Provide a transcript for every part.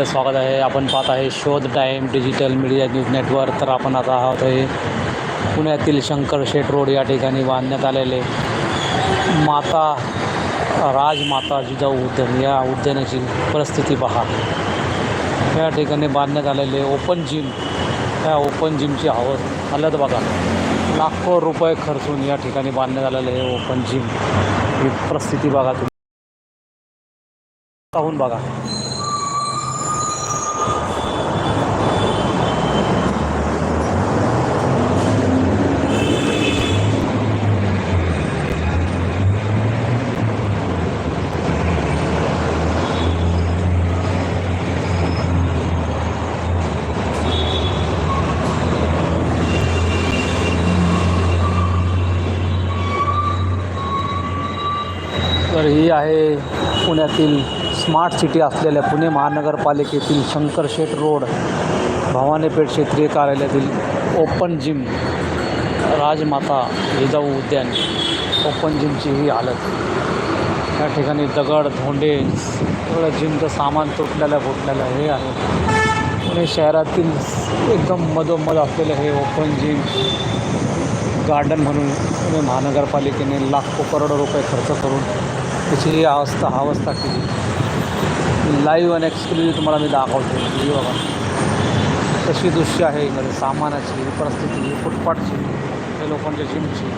आपलं स्वागत आहे. आपण पाहत आहे शोध time digital media news network. तर आपण आता आहोत आहे पुण्यातील शंकर शेठ रोड या ठिकाणी बांधण्यात आलेले माता राजमाता जिजाऊ उद्यान. या उद्यानाची परिस्थिती पहा. या ठिकाणी बांधण्यात आलेले ओपन जिम. या ओपन जिमची हवं आल्यात बघा. लाखो रुपये खर्चून या ठिकाणी बांधण्यात आलेले हे ओपन जिम. ही परिस्थिती बघा तुम्ही. पाहून बघा तर ही आहे. पुण्यातील स्मार्ट सिटी असलेल्या पुणे महानगरपालिकेतील शंकरशेठ रोड भवानीपेठ क्षेत्रीय कार्यालयातील ओपन जिम राजमाता जिजाऊ उद्यान ओपन जिमची ही हालत. या ठिकाणी दगड धोंडे सगळं जिमचं सामान तुटलेलं फुटलेलं हे आहे. पुणे शहरातील एकदम मधोमध असलेलं हे ओपन जिम गार्डन म्हणून महानगरपालिकेने लाखो करोडो रुपये खर्च करून त्याची ही अवस्था अवस्था केली. लाईव्ह आणि एक्सक्लुझिव्ह तुम्हाला मी दाखवतो. ही बघा. कशी दृश्य आहे? इकडे सामानाची परिस्थिती फुटपाथची फुटपाटची हे लोकांच्या जिमची.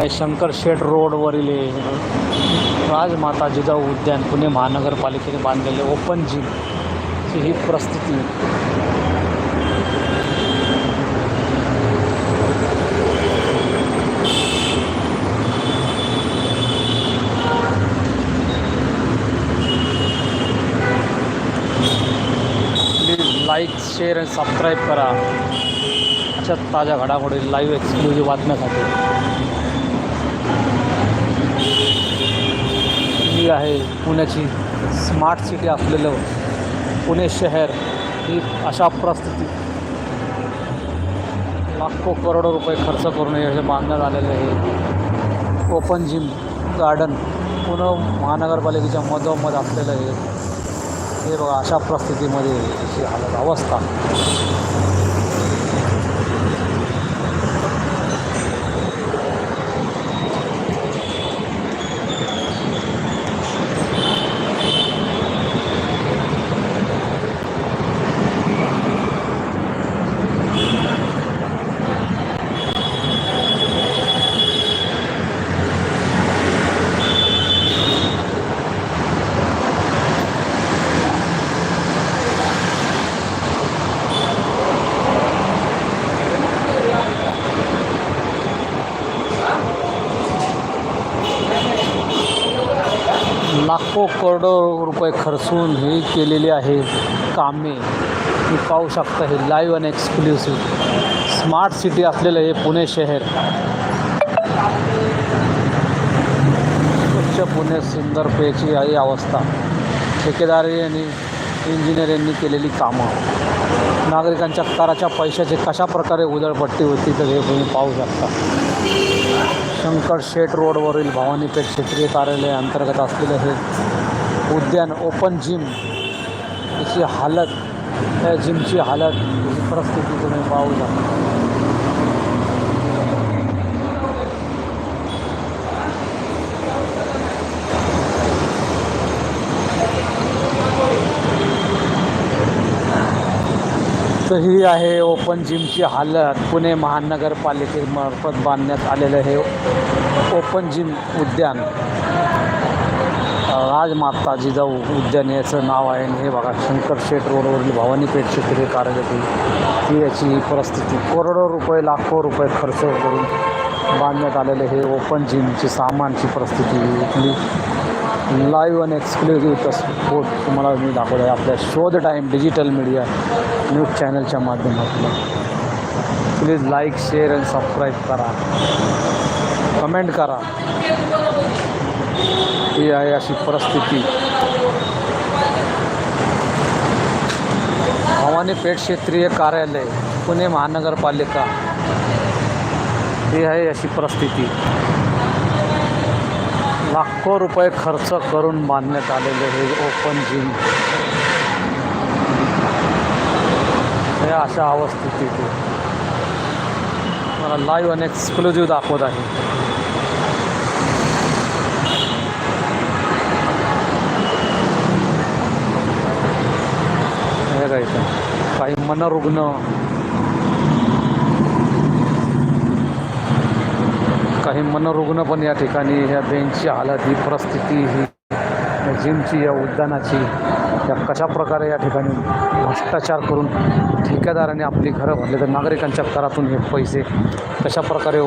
आहे शंकर शेठ रोडवरील राजमाता जिजाऊ उद्यान पुणे महानगरपालिकेने बांधलेले ओपन जिम. ही प्रस्थिती प्लीज लाईक शेअर आणि सबस्क्राईब करा. अशा ताज्या घडामोडी लाईव्ह एक्सक्लुझिव्ह बातम्यासाठी. सिटी आहे पुण्याची स्मार्ट सिटी असलेलं पुणे शहर ही अशा परिस्थितीत लाखो करोडो रुपये खर्च करून हे बांधण्यात आलेलं आहे. ओपन जिम गार्डन पुणे महानगरपालिकेच्या मधोमध असलेलं हे हे बघा अशा परिस्थितीमध्ये अशी हालत अवस्था लाखो करोडो रुपये खर्चून ही केलेली आहे कामे. तुम्ही पाहू शकता हे लाईव्ह आणि एक्सक्लुसिव्ह स्मार्ट सिटी असलेलं हे पुणे शहर. स्वच्छ पुणे सुंदर पेची ही अवस्था. ठेकेदारी आणि इंजिनियर यांनी केलेली कामं. नागरिकांच्या कराच्या पैशाचे कशा प्रकारे उधळपट्टी होती तर हे तुम्ही पाहू शकता. शंकर शेठ रोडवरील भवानीपेठ क्षेत्रीय कार्यालय अंतर्गत असलेलं हे उद्यान ओपन जिम याची हालत त्या जिमची हालत ही परिस्थिती तुम्ही पाहू शकता. तर ही आहे ओपन जिमची हालत. पुणे महानगरपालिकेमार्फत बांधण्यात आलेलं हे ओपन जिम उद्यान. राजमाता जिजाऊ उद्यान याचं नाव आहे आणि हे बघा शंकर शेठ रोडवरील भवानीपेठ क्षेत्रीय कार्यालयातील ती याची परिस्थिती करोडो रुपये लाखो रुपये खर्च करून बांधण्यात आलेले हे ओपन जिमची सामानची परिस्थिती इथली. लाईव्ह आणि एक्सक्लुझिव्ह स्पोर्ट तुम्हाला मी दाखवलं आहे आपल्या शोध टाईम डिजिटल मीडिया न्यूज चॅनलच्या माध्यमातून. प्लीज लाईक शेअर आणि सबस्क्राईब करा. कमेंट करा. ही आहे अशी परिस्थिती. भवानी पेठ क्षेत्रीय कार्यालय पुणे महानगरपालिका. ही आहे अशी परिस्थिती. लाखो रुपये खर्च करून बांधण्यात आलेले हे ओपन जिम हे अशा अवस्थेत मला लाईव्ह आणि एक्सक्लुझिव्ह दाखवत आहे. हे काय काही मनरुग्ण. काही मनरुग्ण पण या ठिकाणी ह्या बेंचची हालत ही परिस्थिती ही या जिमची या उद्यानाची या कशा प्रकारे या ठिकाणी भ्रष्टाचार करून ठेकेदाराने आपली घरं भरले तर नागरिकांच्या करातून हे पैसे कशा प्रकारे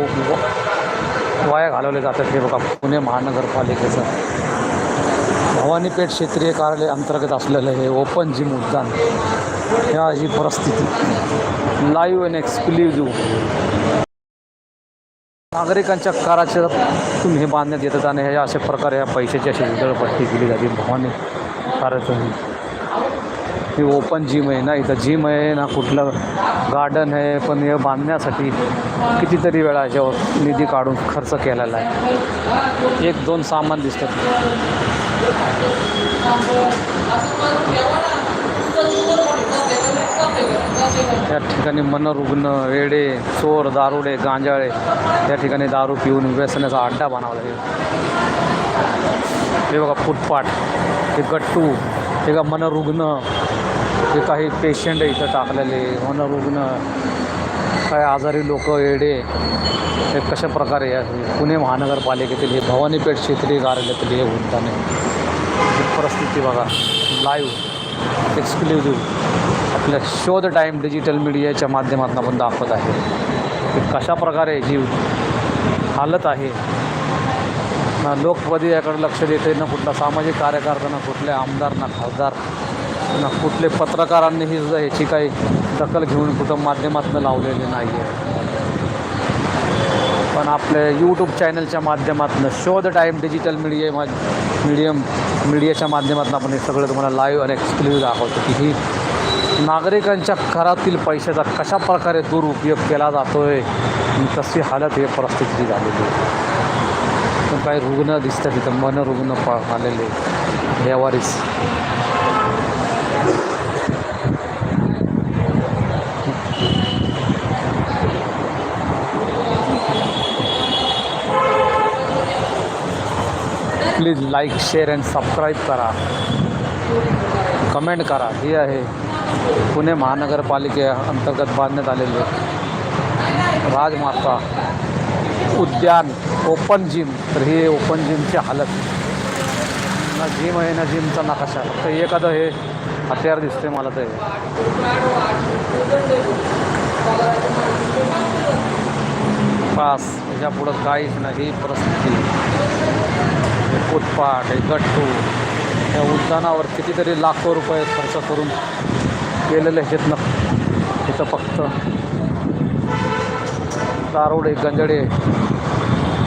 वाया घालवले जातात हे बघा. पुणे महानगरपालिकेचं भवानीपेठ क्षेत्रीय कार्यालय अंतर्गत असलेलं हे ओपन जिम उद्यान. ह्या ही परिस्थिती. लाईव्ह अँड एक्सक्लुझिव्ह नागरिकांच्या कराचे तुम्ही हे बांधण्यात येतात आणि ह्या अशा प्रकारे ह्या पैशाची अशी उधळपट्टी केली जाते. भवानी कार्यक्रम ही ओपन जिम आहे ना इथं जिम आहे ना कुठलं गार्डन आहे पण हे बांधण्यासाठी कितीतरी वेळा याच्यावर निधी काढून खर्च केलेला आहे. एक दोन सामान दिसतात. त्या ठिकाणी मनरुग्ण वेडे चोर दारुडे गांजाळे या ठिकाणी दारू पिऊन व्यसनाचा अड्डा बनावला आहे हे बघा फुटपाट हे गट्टू हे का मनरुग्ण हे काही पेशंट इथं टाकलेले मनरुग्ण काय आजारी लोक येडे हे कशा प्रकारे पुणे महानगरपालिकेतील हे भवानीपेठ क्षेत्रीय कार्यालयातील हे उद्याने ही परिस्थिती बघा लाईव्ह एक्सक्लुझिव्ह आपल्या शोध टाईम डिजिटल मीडियाच्या माध्यमातून आपण दाखवत आहे. की कशा प्रकारे जी हालत आहे. ना लोकपदी याकडे लक्ष देते ना कुठला सामाजिक कार्यकर्ता ना कुठले आमदार ना खासदार. ना कुठले पत्रकारांनीही सुद्धा ह्याची काही दखल घेऊन कुठं माध्यमातून लावलेली नाही आहे पण आपल्या यूट्यूब चॅनलच्या माध्यमातून शोध टाईम डिजिटल मीडिया मीडियम मीडियाच्या माध्यमातून आपण हे सगळं तुम्हाला लाईव्ह आणि एक्सक्लुझिव्ह दाखवतो की ही नागरिकांच्या घरातील पैशाचा कशा प्रकारे दुरुपयोग केला जातो आहे कशी हालत हे परिस्थिती झालेली आहे. काही रुग्ण दिसतात तिथं मनरुग्ण प आलेले व्यवहारीस please like share and subscribe करा. कमेंट करा. हे आहे पुणे महानगरपालिके अंतर्गत बांधण्यात आलेले राजमाता उद्यान ओपन जिम. तर हे ओपन जिमची हालत. ना जिम आहे ना जिमचा नकाशा. फक्त एखादं हे हत्यार दिसते मला ते पास ह्या पुढं काहीच नाही ही परिस्थिती. हे फुटपाट हे गट्टू या उद्यानावर कितीतरी लाखो रुपये खर्च करून केलेले आहेत ना. तिथं फक्त दारोडे गंजडे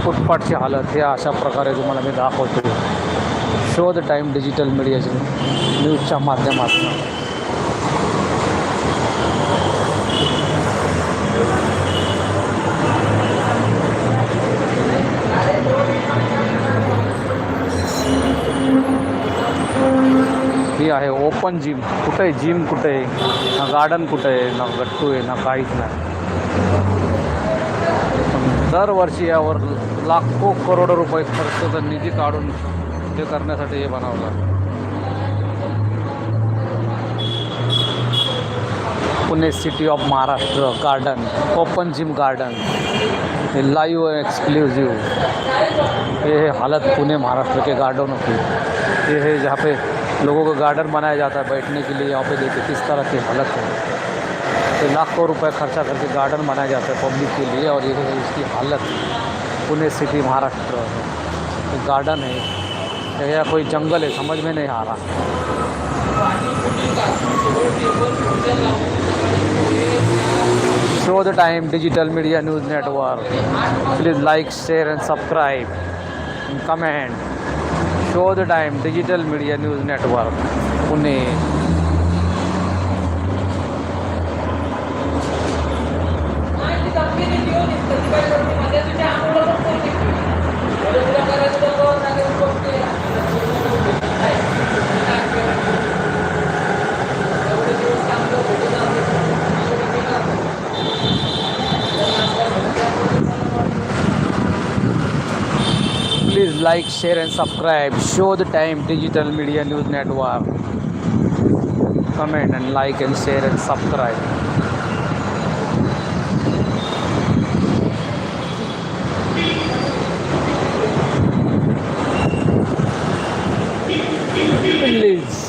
फुटपाटची हालत हे अशा प्रकारे तुम्हाला मी दाखवतो. शो द टाईम डिजिटल मीडियाचे न्यूजच्या माध्यमातून ही आहे ओपन जिम कुठं आहे जिम कुठं आहे ना गार्डन कुठं आहे ना गट्टू आहे ना काहीच नाही दरवर्षी यावर लाखो करोडो रुपये खर्च तर निधी काढून हे करण्यासाठी हे बनवलं Pune city of Maharashtra garden, open gym garden. ये लाइव एक्सक्लूसिव ये है हालत पुणे महाराष्ट्र के गार्डनों की ये है जहाँ पे लोगों को गार्डन बनाया जाता है बैठने के लिए, यहाँ पे देखिए किस तरह की हालत है। तो लाखों रुपए खर्चा करके गार्डन बनाया जाता है पब्लिक के लिए और ये है इसकी हालत पुणे सिटी महाराष्ट्र गार्डन है। या कोई जंगल है, समझ में नहीं आ रहा। Show the time digital media news network please like share and subscribe comment show the time digital media news network उन्हें like, share, and subscribe. Show the time Digital Media News Network. Comment and like, and share, and subscribe. Please.